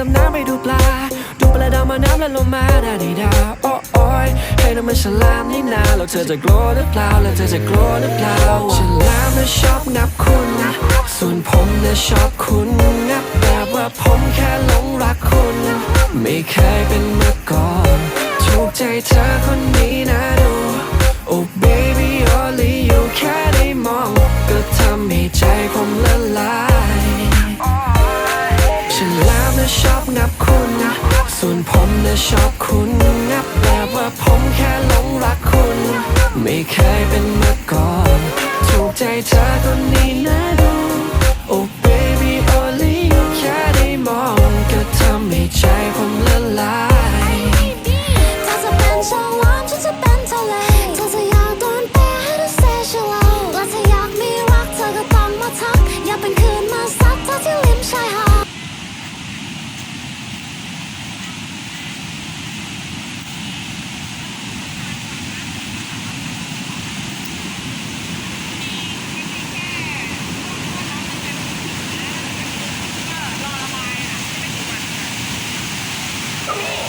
ดำน้ำไปดูปลา ดูปลาดาวมาน้ำและลมมาดาดีดาโอ้โอ้ยให้น้ำมันฉลามนี่นาแล้วเธอจะกลัวหรือเปล่าแล้วเธอจะกลัวหรือเปล่าฉลามน่ะชอบงับคุณ ส่วนผมน่ะชอบคุณงับแบบว่าผมแค่หลงรักคุณ ไม่เคยเป็นมาก่อนถูกใจเธอคนนี้นะดู Oh baby only you แค่ได้มอง ก็ทำให้ใจผมละลาย นะชอบนับคุณส่วนผมนะชอบคุณนับแบบว่าผมแค่หลงรักคุณ ไม่เคยเป็นมาก่อน ถูกใจเธอคนนี้นะ Come here!